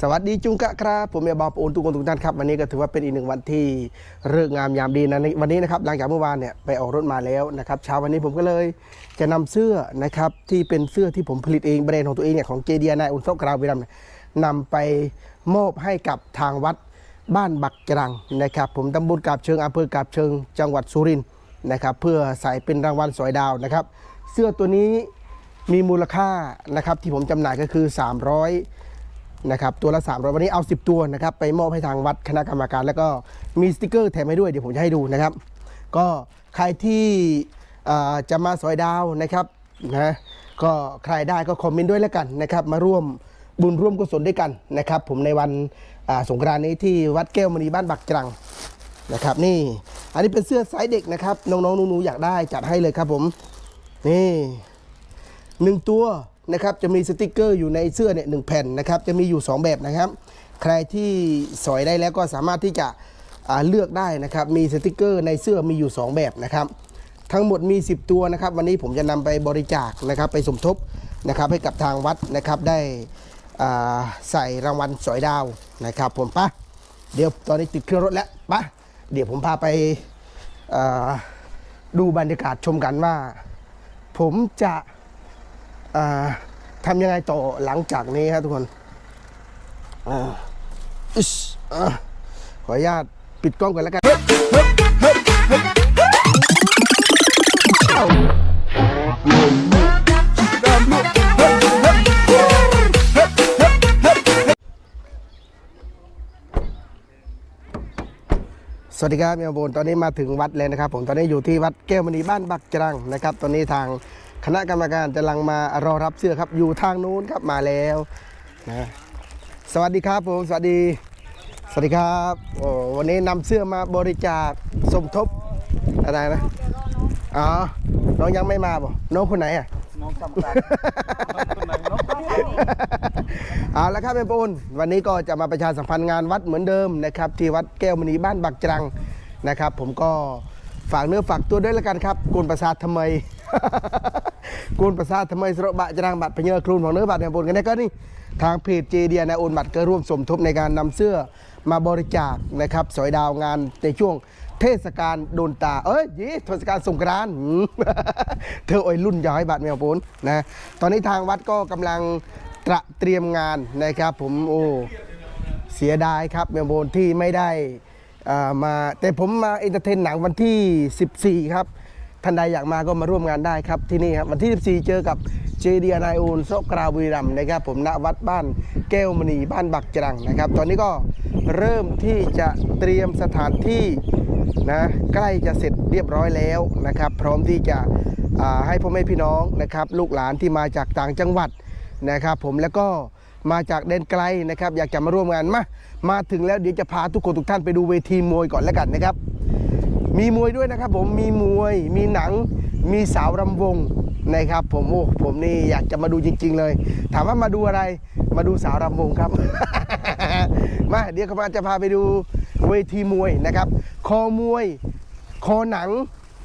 สวัสดีจุงกะครับผมเมียบอปโอนทุกคนทุกท่านครับวันนี้ก็ถือว่าเป็นอีกหนึ่งวันที่เริกษ์งามยามดีนะวันนี้นะครับหลังจากเมื่อวานเนี่ยไปออกรถมาแล้วนะครับเช้าวันนี้ผมก็เลยจะนำเสื้อนะครับที่เป็นเสื้อที่ผมผลิตเองแบรนด์ของตัวเองเนี่ยของเจเดียนายอุนโซกราวิรัมนำไปมอบให้กับทางวัดบ้านบักจรังนะครับผมตำบลกาบเชิงอำเภอกาบเชิง จังหวัดสุรินทร์นะครับเพื่อใส่เป็นรางวัลสอยดาวนะครับเสื้อตัวนี้มีมูลค่านะครับที่ผมจำหน่ายก็คือ 300 นะครับตัวละ300วันนี้เอา 10 ตัวนะครับไปมอบให้ทางวัดคณะกรรมการ แล้วก็มีสติกเกอร์แถมให้ด้วยเดี๋ยวผมจะให้ดูนะครับ ก็ใครที่จะมาสอยดาวนะครับนะก็ใครได้ก็คอมเมนต์ด้วยแล้วกันนะครับ มาร่วมบุญร่วมกุศลด้วยกันนะครับ ผมในวันสงกรานต์นี้ที่วัดแก้วมณีบ้านบักจรังนะครับ นี่อันนี้เป็นเสื้อไซส์เด็กนะครับน้องๆหนูๆอยากได้จัดให้เลยครับผมนี่หนึ่งตัว นะครับจะมีสติกเกอร์อยู่ในเสื้อเนี่ยหนึ่งแผ่นนะครับจะมีอยู่ 2 แบบนะครับ ใครที่สอยได้แล้วก็สามารถที่จะเลือกได้นะครับมีสติกเกอร์ในเสื้อมีอยู่ 2 แบบนะครับทั้งหมดมี 10 ตัวนะครับ วันนี้ผมจะนำไปบริจาคนะครับไปสมทบนะครับให้กับทางวัดนะครับได้ใส่รางวัลสอยดาวนะครับ ผมปะเดี๋ยวตอนนี้ติดเครื่องรถแล้วปะเดี๋ยวผมพาไปดูบรรยากาศชมกันว่า ผมจะ ทำยังไงต่อหลังจากนี้ครับทุกคนอ่าอิชขออนุญาตปิดกล้องก่อนแล้วกันสวัสดีครับเมียโบนตอนนี้มาถึงวัดเลยนะครับ ผมตอนนี้อยู่ที่วัดแก้วมณีบ้านบักจรังนะครับ ตอนนี้ทาง คณะกรรมการกำลังมารอรับเสื้อครับ อยู่ทางนู้นครับมาแล้วนะสวัสดีครับผมสวัสดีสวัสดีครับโอ้วันนี้นำเสื้อมาบริจาคสมทบอะไรนะอ๋อน้องยังไม่มาบ่น้องคนไหนอะน้องจำกัดคนไหนน้องเอาละครับแม่ปูนวันนี้ก็จะมาประชาสัมพันธ์งานวัดเหมือนเดิมนะครับ ที่วัดแก้วมณีบ้านบักจรังนะครับ ผมก็ฝากเนื้อฝากตัวด้วยแล้วกันครับกุลประสาททำไม กุลประสาททำไมสระบะจรังบัตรพเยอครูนของเนื้อบัตรแม่ปูนกันได้ก็นี่ทางเพจเจเดียนาโอนบัตรก็ร่วมสมทบในการนำเสื้อมาบริจาคนะครับสอยดาวงานในช่วงเทศกาลโดนตา เอ้ยยี่เทศกาลสงกรานต์เธอโอ้ยรุ่นย้อยบัตรแมวปูนนะ ตอนนี้ทางวัดก็กำลังตระเตรียมงานนะครับ ผมโอ้เสียดายครับเมลโบนที่ไม่ได้อ่ามาแต่ผมมาเอนเตอร์เทนหนังวันที่ 14 ครับ ท่านใดอยากมาก็มาร่วมงานได้ครับที่นี่ครับวันที่ 14 เจอกับเจดียนายอูนโซกราบุรีรัมนะครับ ผมณวัดบ้านแก้วมณีบ้านบักจรังนะครับ ตอนนี้ก็เริ่มที่จะเตรียมสถานที่นะใกล้จะเสร็จเรียบร้อยแล้วนะครับ พร้อมที่จะให้พ่อแม่พี่น้องนะครับ ลูกหลานที่มาจากต่างจังหวัดนะครับ ผมแล้วก็มาจากแดนไกลนะครับ อยากจะมาร่วมงานมามาถึงแล้วเดี๋ยวจะพาทุกคนทุกท่านไปดูเวทีมวยก่อนแล้วกันนะครับ มีมวยด้วยนะครับผมมีมวย มีหนัง มีสาวรำวงนะครับผมโอ้ผมนี่อยากจะมาดูจริง ๆ เลย ถามว่ามาดูอะไรมาดูสาวรำวงครับ มาเดี๋ยวกำลังจะพาไปดูเวทีมวยนะครับ คอมวย คอหนัง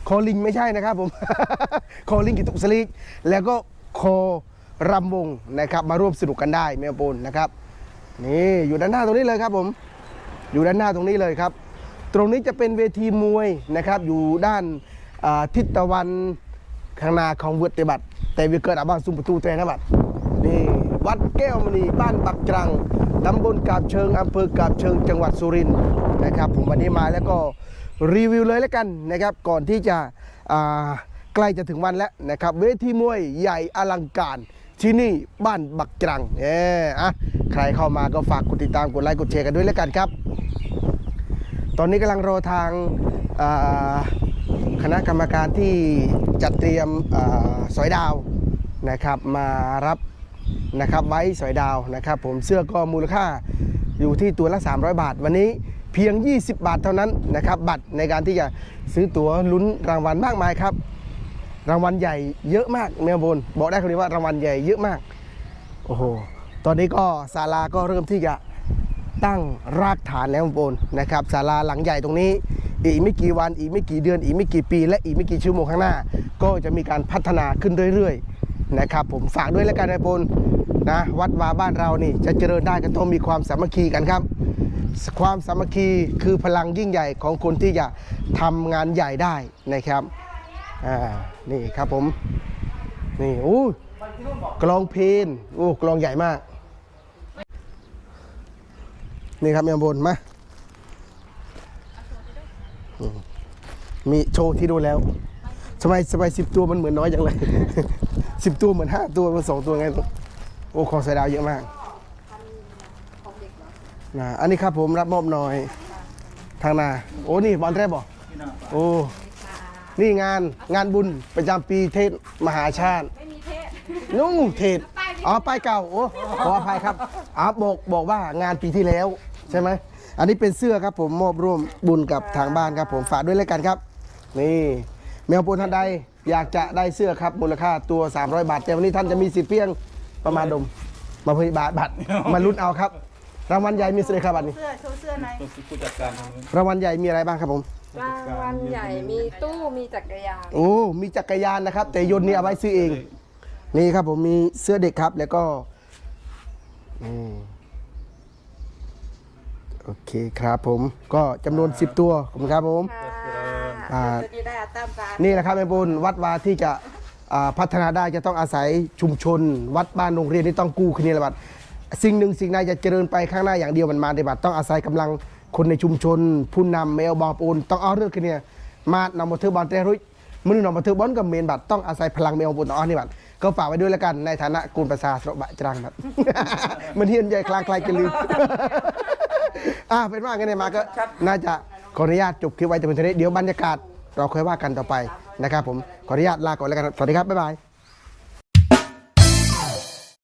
คอลิงไม่ใช่นะครับผม คอลิงกิตุกสลีกแล้วก็คอรำวงนะครับ มาร่วมสนุกกันได้เมลโปนนะครับนี่อยู่ด้านหน้าตรงนี้เลยครับผม อยู่ด้านหน้าตรงนี้เลยครับ ตรงนี้จะเป็นเวทีมวยนะครับ อยู่ด้านทิศตะวันข้างหน้าของเวทีบัตรแต่วิเกิดอาบ้านซุ้มประตูเตนะบัตรนี่วัดแก้วมณีบ้านบักจรังตำบลกาบเชิงอำเภอกาบเชิงจังหวัดสุรินทร์นะครับ ผมวันนี้มาแล้วก็รีวิวเลยแล้วกันนะครับก่อนที่จะใกล้จะถึงวันแล้วนะครับเวทีมวยใหญ่อลังการที่นี่บ้านบักจรังเอออะใครเข้ามาก็ฝากกดติดตามกดไลค์กดแชร์กันด้วยแล้วกันครับ ตอนนี้กำลังรอทางคณะกรรมการที่จัดเตรียมสอยดาวนะครับมารับนะครับไว้สอยดาวนะครับ ผมเสื้อก็มูลค่าอยู่ที่ตัวละ 300 บาท วันนี้เพียง 20 บาทเท่านั้นนะครับ บัตรในการที่จะซื้อตั๋วลุ้นรางวัลมากมายครับ รางวัลใหญ่เยอะมากเมลโบนบอกได้คำนี้ว่ารางวัลใหญ่เยอะมากโอ้โหตอนนี้ก็ศาลาก็เริ่มที่จะ ตั้งรากฐานแล้วบนนะครับศาลาหลังใหญ่ตรงนี้อีกไม่กี่วันอีกไม่กี่เดือนอีกไม่กี่ปี และอีกไม่กี่ชั่วโมงข้างหน้า ก็จะมีการพัฒนาขึ้นเรื่อยๆนะครับ ผมฝากด้วยแล้วกันนะบนนะวัดวาบ้านเรานี่จะเจริญได้ก็ต้องมีความสามัคคีกันครับ ความสามัคคีคือพลังยิ่งใหญ่ของคนที่จะทำงานใหญ่ได้นะครับอ่านี่ครับผมนี่โอ้กลองเพลนโอ้กลองใหญ่มาก นี่ครับเมียบนมาอืมมีโชว์ที่ดูแล้วทำไมทำไมสิบตัวมันเหมือนน้อยจังเลยสิบตัวเหมือนห้าตัวมันสองตัวไงโอ้ของใส่ดาวเยอะมากนะอันนี้ครับผมรับมอบหน่อยทางนา โอ้นี่บอลแรบบอกโอ้นี่งานงานบุญประจำปีเทศมหาชาติไม่มีเทศนุ่งเทศอ๋อป้ายเก่าโอ้ขออภัยครับอ๋อบอกบอกว่างานปีที่แล้ว ใช่ไหมอันนี้เป็นเสื้อครับผมมอบร่วมบุญกับทางบ้านครับผมฝากด้วยแล้วกันครับ นี่แมวปูนท่านใดอยากจะได้เสื้อครับมูลค่าตัว 300 บาท แต่วันนี้ท่านจะมีสิทธิ์เพียงประมาณดม มาเพื่อบาทบัตรมาลุ้นเอาครับ รางวัลใหญ่มีเสื้อครับบัตรนี้เสื้อโชว์เสื้อไหนตัวผู้จัดการทางนู้นรางวัลใหญ่มีอะไรบ้างครับผม รางวัลใหญ่มีตู้มีจักรยานโอ้ มีจักรยานนะครับ แต่ยนต์นี่เอาไว้ซื้อเอง นี่ครับผมมีเสื้อเด็กครับแล้วก็นี่โอเคครับผม ก็จำนวน 10 ตัวขอบคุณครับผมค่ะอ่า จะดีได้ตามการนี่แหละครับแม่บุญวัดวาที่จะอ่าพัฒนาได้จะต้องอาศัยชุมชน วัดบ้านโรงเรียนที่ต้องกู้คืนนี้ละบัดสิ่งหนึ่งสิ่งใดจะเจริญไปข้างหน้าอย่างเดียวมันมาในบัดต้องอาศัยกำลังคนในชุมชน ผู้นำแมวบอปูนต้องเอาเรื่องคืนนี้มานำมาเทอบอลเตรุยมือนำมาเทอบอลกับเมนบัดต้องอาศัยพลังแมวบอปูนต้องเอานี่บัดก็ฝากไว้ด้วยแล้วกันในฐานะกูลประสาสระบะจรังบัด มันเฮียนใหญ่คลางใครจะลืม อ่าเป็นว่าไงเนี่ยมาก็น่าจะขออนุญาตจบคลิปไว้แต่เพียงเท่านี้เดี๋ยวบรรยากาศเราค่อยว่ากันต่อไปนะครับผมขออนุญาตลาก่อนแล้วกันครับสวัสดีครับบ๊ายบาย